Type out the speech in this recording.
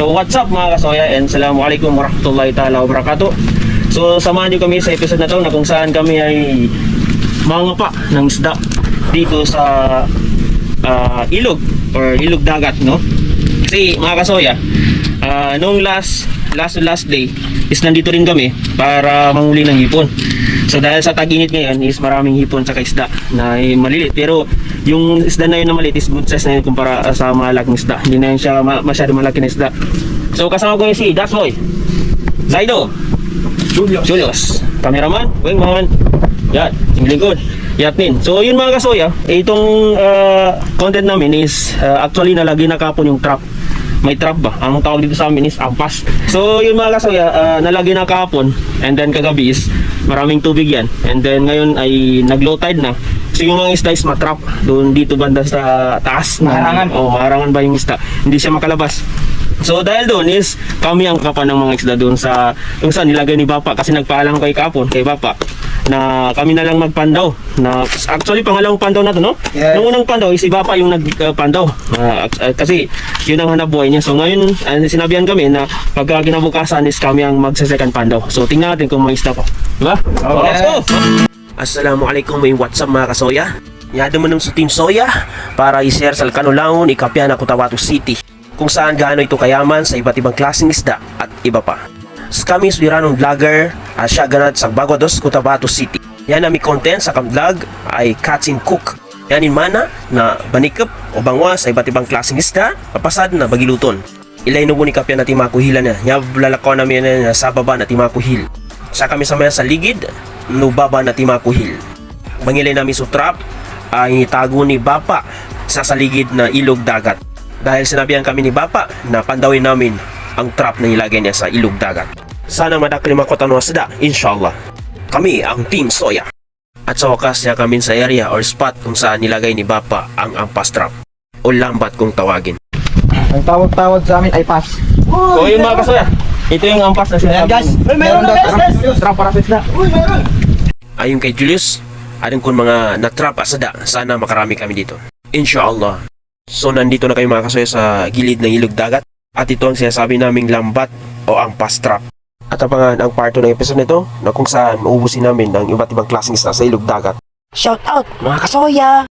So what's up mga kasoya and Assalamualaikum warahmatullahi ta'ala wabarakatuh. So samahan niyo kami sa episode na to na kung saan kami ay mangapa ng isda dito sa ah, ilog or ilog dagat no? Kasi mga kasoya ah, noong last last to last day is nandito rin kami para manghuli ng hipon. So dahil sa tag-init ngayon is maraming hipon sa isda na malilit pero yung isda na yun na maliit is good size na yun kumpara sa malaking isda. Hindi na yun siya ma- masyado malaki na isda. So kasama ko yung si Dasboy Zaido. Julio. Julius, cameraman, wingman, yan, yung lingkod, Yatnin. So yun mga kasoya, eh, itong uh, content namin is uh, actually nalagi na kapon yung trap. May trap ba? Ang tawag dito sa amin is ampas. So yun mga kasoya, uh, nalagi na kapon and then kagabi is maraming tubig yan. And then ngayon ay nag-low tide na. So yung mga isda is matrap doon dito banda sa taas. Maharangan. O maharangan ba yung isda? Hindi siya makalabas. So dahil doon is kami ang kapan ng mga isda doon sa kung saan nilagay ni Bapa kasi nagpaalam kay Kapon kay Bapa na kami na lang magpandaw. Na actually pangalawang pandaw na to no? Yeah. nung unang pandaw is si Bapa yung nagpandaw Ah, ah, kasi yun ang hanap buhay niya. So ngayon ah, sinabihan kami na pagka kinabukasan is kami ang magsa-second pandaw. So tingnan natin kung may isda pa. Di ba Okay. let's go! Assalamualaikum may WhatsApp mga kasoya. Yada mo sa Team Soya para i-share sa Kanulaon, Ikapya na Cotabato City. Kung saan gaano ito kayaman sa iba't ibang klaseng isda at iba pa. Kami suwiranong vlogger at siya ganad sa Baguados, Cotabato City. Yan ang content sa kam vlog ay Katsin Cook. Yan in mana na banikap o bangwa sa iba't ibang klaseng isda, papasad na bagiluton. Ilay no ni kapya na timakuhilan na. Nya lalakaw namin na sa baba na timakuhil. Sa kami sa maya sa ligid, no baba na timakuhil. Mangilay namin sa trap ay itago ni Bapa sa saligid na ilog dagat. Dahil sinabihan kami ni Bapa na pandawin namin ang trap na ilagay niya sa ilog dagat. Sana madakli makotan wasda, inshallah. Kami ang Team Soya. At sa wakas niya kami sa area or spot kung saan nilagay ni Bapa ang ampas trap o lambat kung tawagin. Ang tawag-tawag sa amin ay pass. So yun mga kasoya, ito yung ampas na Ayan sinasabi. guys. ko. Meron daw trap- trap para sa isda. Ayon kay Julius, ayon kung mga natrap asada, sana makarami kami dito. Inshallah. So nandito na kayo mga kasoy sa gilid ng ilog dagat at ito ang sinasabi naming lambat o ang pastrap. At abangan ang part 2 ng episode nito na kung saan maubusin namin ang iba't ibang klaseng isda sa ilog dagat. Shout out mga kasoya!